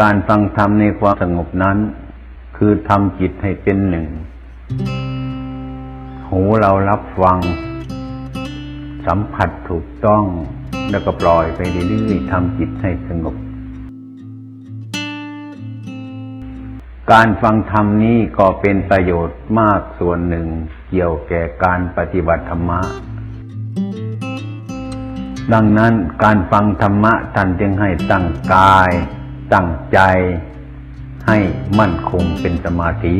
การฟังธรรมในความสงบนั้น คือทำจิตให้เป็นหนึ่ง หูเรารับฟัง สัมผัสถูกต้อง แล้วก็ปล่อยไปเรื่อยๆทำจิตให้สงบ การฟังธรรมนี้ก็เป็นประโยชน์มากส่วนหนึ่ง เกี่ยวแก่การปฏิบัติธรรมะ ดังนั้นการฟังธรรมะท่านจึงให้ตั้งกาย ตั้งใจให้มั่นคงเป็นสมาธิ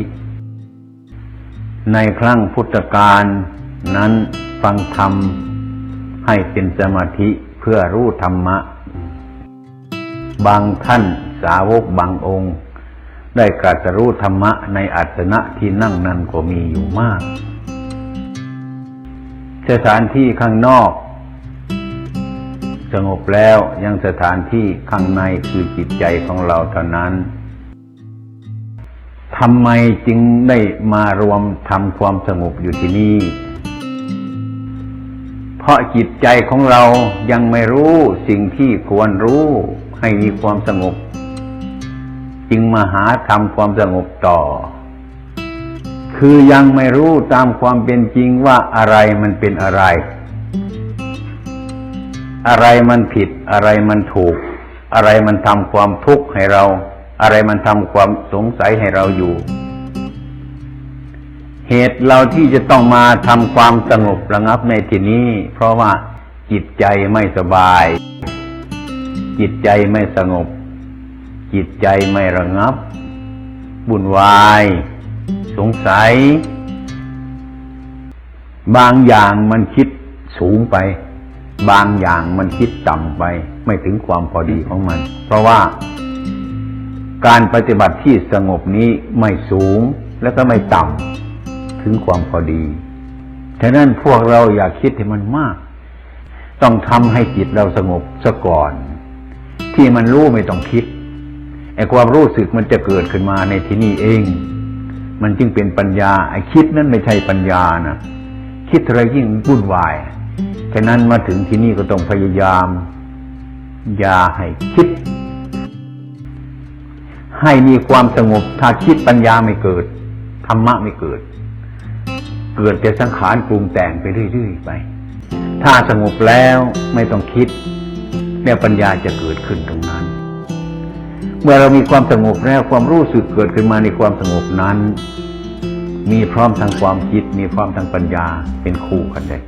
ในครั้งพุทธกาลนั้นฟังธรรมให้เป็นสมาธิเพื่อรู้ธรรมะ บางท่านสาวกบางองค์ ได้กรัสรู้ธรรมะในอัสนะที่นั่งนั้นก็มีอยู่มาก สถานที่ข้างนอก สงบแล้วยังสถานที่ข้างในคือจิตใจของเราเท่านั้นทำไมจึงได้มารวมทำความสงบอยู่ที่นี่ เพราะจิตใจของเรายังไม่รู้สิ่งที่ควรรู้ให้มีความสงบ จึงมาหาทำความสงบต่อ คือยังไม่รู้ตามความเป็นจริงว่าอะไรมันเป็นอะไร อะไรมันผิด อะไรมันถูก อะไรมันทำความทุกข์ให้เรา อะไรมันทำความสงสัยให้เราอยู่ เหตุเราที่จะต้องมาทำความสงบระงับในที่นี้ เพราะว่าจิตใจไม่สบาย จิตใจไม่สงบ จิตใจไม่ระงับ บุญวาย สงสัย บางอย่างมันคิดสูงไป บางอย่างมันคิดต่ำไป ไม่ถึงความพอดีของมัน เพราะว่าการปฏิบัติที่สงบนี้ไม่สูงและก็ไม่ต่ำถึงความพอดี ฉะนั้นพวกเราอย่าคิดให้มันมาก ต้องทำให้จิตเราสงบซะก่อน ที่มันรู้ไม่ต้องคิดไอ้ความรู้สึกมันจะเกิดขึ้นมาในที่นี่เอง มันจึงเป็นปัญญาไอ้คิดนั้นไม่ใช่ปัญญานะคิดอะไรยิ่งวุ่นวาย ฉะนั้นมาถึงที่นี่ก็ต้องพยายาม อย่าให้คิด ให้มีความสงบ ถ้าคิดปัญญาไม่เกิด ธรรมะไม่เกิด เกิดแต่สังขารปรุงแต่งไปเรื่อยๆไป ถ้าสงบแล้วไม่ต้องคิดเนี่ยปัญญาจะเกิดขึ้นตรงนั้น เมื่อเรามีความสงบแล้วความรู้สึกเกิดขึ้นมาในความสงบนั้น มีพร้อมทางความคิด มีพร้อมทางปัญญาเป็นคู่กันได้